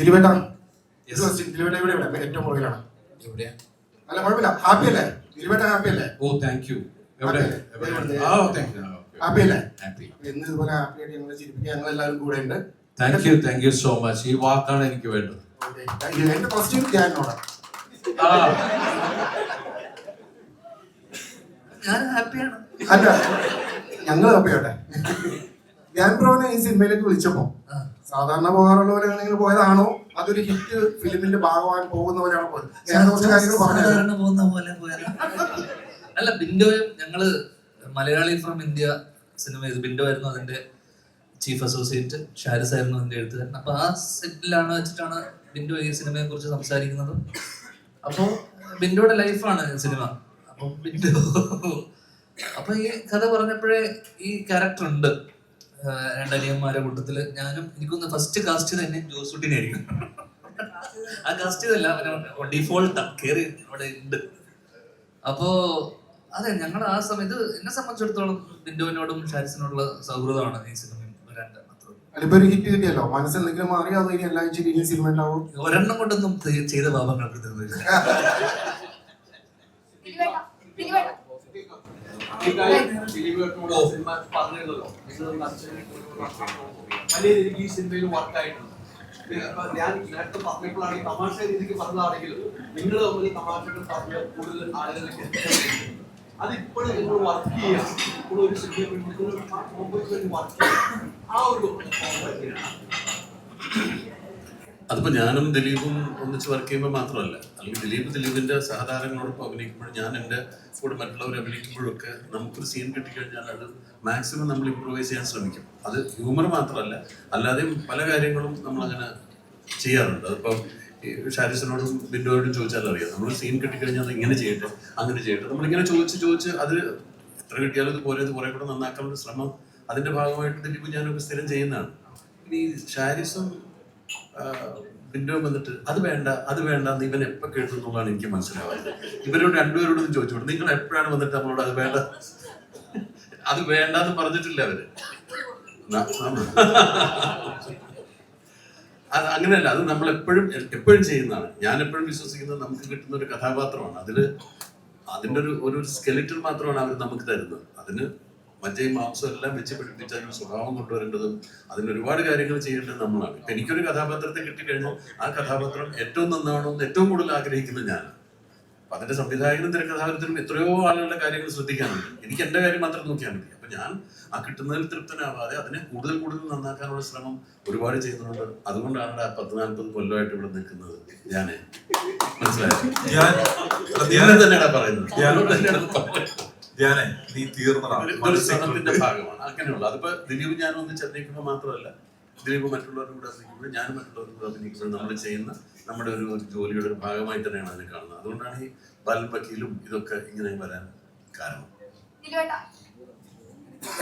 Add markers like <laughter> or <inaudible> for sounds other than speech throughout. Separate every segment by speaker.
Speaker 1: ദിലീപേട്ട? ദിലീപേട്ട ഇവിടെ ഇവിടെ ഏറ്റവും
Speaker 2: എവിടെയാ?
Speaker 1: അല്ല കുഴപ്പമില്ല. ഹാപ്പി അല്ലേ? ദിലീപേട്ട ഹാപ്പി അല്ലേ?
Speaker 2: ഓ താങ്ക് യു എവിടെ. ആ താങ്ക് യു
Speaker 1: ഹാപ്പി അല്ലേ?
Speaker 2: ഹാപ്പി
Speaker 1: എന്ന് ഇതുപോലെ ഹാപ്പി ആയിട്ട് ഞങ്ങളെ ചിരിപ്പിക്കാൻ ഞങ്ങൾ എല്ലാവരും കൂടെ ഉണ്ട്.
Speaker 2: Thank you thank you so much ഈ വാക്കാണ് എനിക്ക് വേണ്ടത്.
Speaker 1: എന്റെ ക്വസ്റ്റ്യൻ
Speaker 3: ഞാൻ ഹാപ്പിയാണ്
Speaker 1: അല്ല ഞങ്ങൾ ഹാപ്പിയോട്ടെ ഞാൻ പ്രോനെ <laughs> ഈ സിനിമയിലേക്ക് വിളിച്ചപ്പോ സാധാരണ പോകാറുള്ള പോലെ നിങ്ങൾ പോയതാണോ? അതൊരു ഹിറ്റ് ഫിലിമിന്റെ ഭാഗമായി പോകുന്ന പോലെയാണോ പോയത്? ഞാൻ കുറച്ച് കാര്യങ്ങൾ പറഞ്ഞു
Speaker 3: അല്ല ബിൻഡോയും ഞങ്ങൾ മലയാളി ഫ്രം ഇന്ത്യ സിനിമ ഇത് ബിൻഡോ ആയിരുന്നു അതിന്റെ ചീഫ് അസോസിയേറ്റ് ഷാരിസ് ആയിരുന്നു അതിന്റെ എഴുത്തുകാരൻ. അപ്പൊ ആ സെറ്റിലാണ് വെച്ചിട്ടാണ് ബിൻഡോ ഈ സിനിമയെ കുറിച്ച് സംസാരിക്കുന്നത്. അപ്പോ ബിൻഡോയുടെ ലൈഫാണ് സിനിമ അപ്പൊ ബിൻഡോ അപ്പൊ ഈ കഥ പറഞ്ഞപ്പോഴേ ഈ ക്യാരക്ടർ ഉണ്ട്. രണ്ടനിയന്മാരുടെ കൂട്ടത്തിൽ ഞാനും എനിക്കൊന്ന് ഫസ്റ്റ് കാസ്റ്റ് തന്നെ ജോസൂട്ടിനായിരിക്കും ആ കാസ്റ്റ് ഇതല്ല ഡിഫോൾട്ടാ കേറി അവിടെ ഉണ്ട്. അപ്പോ അതെ ഞങ്ങൾ ആ സമയത്ത് എന്നെ സംബന്ധിച്ചിടത്തോളം ബിന്ദുവിനോടും ഷാരിസിനോടുള്ള സൗഹൃദമാണ് ഈ സിനിമ വരാൻ കാരണം അത്രേ ഉള്ളൂ.
Speaker 1: അതിപ്പോ ഒരു ഹിറ്റ് കിട്ടിയല്ലോ. മനസ്സിൽ എന്തെങ്കിലും മാറി അതോ ഇനി എല്ലാ ആഴ്ചയും ഇനി സിനിമ ഉണ്ടാവും
Speaker 3: ഒരെണ്ണം കൊണ്ടൊന്നും ചെയ്ത പാപങ്ങൾക്ക് തീർന്നില്ല
Speaker 4: വലിയ രീതിക്ക് ഈ സിനിമയിൽ വർക്കായിട്ടുണ്ട് ആയിട്ടുണ്ട് ഞാൻ നേരത്തെ പറഞ്ഞപ്പോഴാണ് ഈ തമാശ രീതിക്ക് പറഞ്ഞതാണെങ്കിലും നിങ്ങൾ തമ്മിൽ തമാശകൾ പറഞ്ഞ് കൂടുതൽ ആളുകളിലേക്ക് അതിപ്പോഴും നിങ്ങൾ വർക്ക് ചെയ്യാം ഇപ്പോഴും ഒരു സിനിമ വർക്ക് ചെയ്യാം ആ ഒരു
Speaker 5: അതിപ്പോ ഞാനും ദിലീപും ഒന്നിച്ച് വർക്ക് ചെയ്യുമ്പോൾ മാത്രമല്ല. അല്ലെങ്കിൽ ദിലീപ് ദിലീപിന്റെ സഹതാരങ്ങളോടൊപ്പം അഭിനയിക്കുമ്പോഴും ഞാൻ എന്റെ കൂടെ മറ്റുള്ളവർ അഭിനയിക്കുമ്പോഴൊക്കെ നമുക്കൊരു സീൻ കിട്ടിക്കഴിഞ്ഞാൽ അത് മാക്സിമം നമ്മൾ ഇമ്പ്രൂവൈസ് ചെയ്യാൻ ശ്രമിക്കും. അത് ഹ്യൂമർ മാത്രമല്ല അല്ലാതെയും പല കാര്യങ്ങളും നമ്മൾ അങ്ങനെ ചെയ്യാറുണ്ട്. അതിപ്പം ഷാരിസിനോടും ബിൻഡോയോടും ചോദിച്ചാൽ അറിയാം നമ്മൾ സീൻ കിട്ടിക്കഴിഞ്ഞാൽ അത് ഇങ്ങനെ ചെയ്യട്ടെ അങ്ങനെ ചെയ്യട്ടെ. നമ്മളിങ്ങനെ ചോദിച്ച് ചോദിച്ച് അത് എത്ര കിട്ടിയാലും ഇത് പോലെ ഇത് കുറെ കൂടെ നന്നാക്കാനുള്ള ശ്രമം അതിന്റെ ഭാഗമായിട്ട് ദിലീപ് ഞാനൊക്കെ സ്ഥിരം ചെയ്യുന്നതാണ്. ഇനി ഷാരിസും വിൻഡോ വന്നിട്ട് അത് വേണ്ട അത് വേണ്ട എന്ന് ഇവൻ എപ്പോ കേട്ടു എനിക്ക് മനസ്സിലാവുന്നത്. ഇവരോട് രണ്ടുപേരോടും ചോദിച്ചോളൂ നിങ്ങൾ എപ്പോഴാണ് വന്നിട്ട് നമ്മളോട് അത് വേണ്ട? അത് വേണ്ട എന്ന് പറഞ്ഞിട്ടില്ല അവർ. അത് അങ്ങനെയല്ല അത് നമ്മൾ എപ്പോഴും എപ്പോഴും ചെയ്യുന്നതാണ്. ഞാൻ എപ്പോഴും വിശ്വസിക്കുന്നത് നമുക്ക് കിട്ടുന്ന ഒരു കഥാപാത്രമാണ്. അതിൽ അതിന്റെ ഒരു ഒരു സ്കെലിറ്റൽ മാത്രമാണ് അവർ നമുക്ക് തരുന്നത്. അതിന് മജ്ജയും മാംസവും എല്ലാം വെച്ച് പിടിപ്പിച്ച് അതിന് സ്വഭാവം കൊണ്ടുവരേണ്ടതും അതിന് ഒരുപാട് കാര്യങ്ങൾ ചെയ്യേണ്ടത് നമ്മളാണ്. ഇപ്പൊ എനിക്കൊരു കഥാപാത്രത്തെ കിട്ടിക്കഴിഞ്ഞാൽ ആ കഥാപാത്രം ഏറ്റവും നന്നാണോ എന്ന് ഏറ്റവും കൂടുതൽ ആഗ്രഹിക്കുന്നത് ഞാനാണ്. അപ്പം അതിന്റെ സംവിധായകനും തിരക്കഥാകൃത്തിനും എത്രയോ ആളുകളുടെ കാര്യങ്ങൾ ശ്രദ്ധിക്കാനുണ്ട്. എനിക്ക് എന്റെ കാര്യം മാത്രം നോക്കിയാൽ മതി. അപ്പൊ ഞാൻ ആ കിട്ടുന്നതിൽ തൃപ്തനാവാതെ അതിനെ കൂടുതൽ കൂടുതൽ നന്നാക്കാനുള്ള ശ്രമം ഒരുപാട് ചെയ്യുന്നുണ്ട്. അതുകൊണ്ടാണ് ആ പത്ത് നാൽപ്പത് കൊല്ലമായിട്ട് ഇവിടെ നിൽക്കുന്നത് ഞാൻ. മനസ്സിലായി?
Speaker 6: ഞാൻ
Speaker 5: ഞാൻ തന്നെയാണ് പറയുന്നത്.
Speaker 6: ഞാൻ-
Speaker 5: ഞാനോട് തന്നെയാണ് പറയുന്നത്.
Speaker 6: ഞാനേ നീ തീർന്നതാണ്
Speaker 5: ഭാഗമാണ്. അങ്ങനെയുള്ള. അതിപ്പോ ദിലീപ് ഞാൻ ഒന്നിച്ച് അഭിനയിക്കുമ്പോൾ മാത്രമല്ല ദിലീപ് മറ്റുള്ളവരും കൂടെ അഭിനയിക്കുമ്പോൾ ഞാനും മറ്റുള്ളവരും കൂടെ അഭിനയിക്കുമ്പോൾ നമ്മൾ ചെയ്യുന്ന നമ്മുടെ ഒരു ജോലിയുടെ ഒരു ഭാഗമായി തന്നെയാണ് അതിനെ കാണുന്നത്. അതുകൊണ്ടാണ് ഈ പൽ ഇതൊക്കെ ഇങ്ങനെ വരാൻ കാരണം.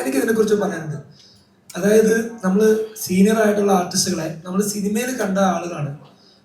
Speaker 7: എനിക്ക് ഇതിനെ കുറിച്ച് പറയാനുണ്ട്. അതായത് നമ്മൾ സീനിയർ ആയിട്ടുള്ള ആർട്ടിസ്റ്റുകളെ നമ്മൾ സിനിമയിൽ കണ്ട ആളുകളാണ്.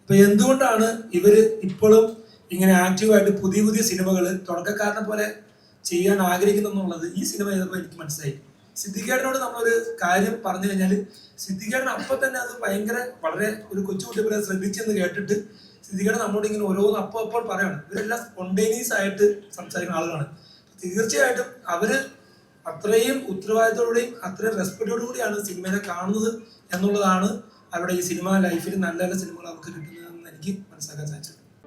Speaker 7: അപ്പൊ എന്തുകൊണ്ടാണ് ഇവർ ഇപ്പോഴും ഇങ്ങനെ ആക്റ്റീവായിട്ട് പുതിയ പുതിയ സിനിമകൾ തുടക്കക്കാരനെ പോലെ ചെയ്യാൻ ആഗ്രഹിക്കുന്നു എന്നുള്ളത് ഈ സിനിമ ചെയ്തപ്പോൾ എനിക്ക് മനസ്സിലായി. സിദ്ധിക്കേടനോട് നമ്മളൊരു കാര്യം പറഞ്ഞു കഴിഞ്ഞാൽ സിദ്ധിക്കേടൻ അപ്പൊ തന്നെ അത് ഭയങ്കര വളരെ ഒരു കൊച്ചുകുട്ടി പോലെ ശ്രദ്ധിച്ചെന്ന് കേട്ടിട്ട് സിദ്ധിക്കേടൻ നമ്മളോട് ഇങ്ങനെ ഓരോന്ന് അപ്പോൾ അപ്പോൾ പറയാണ്. ഇവരെല്ലാം സ്പോണ്ടേനിയസ് ആയിട്ട് സംസാരിക്കുന്ന ആളുകളാണ്. തീർച്ചയായിട്ടും അവർ അത്രയും ഉത്തരവാദിത്തോടുകൂടിയും അത്രയും റെസ്പെക്റ്റോടു കൂടിയാണ് സിനിമയെ കാണുന്നത് എന്നുള്ളതാണ് അവരുടെ ഈ സിനിമ ലൈഫിൽ നല്ല നല്ല സിനിമകൾ അവർക്ക് കിട്ടുന്നതെന്ന് എനിക്ക് മനസ്സിലാക്കാൻ സാധിച്ചത്.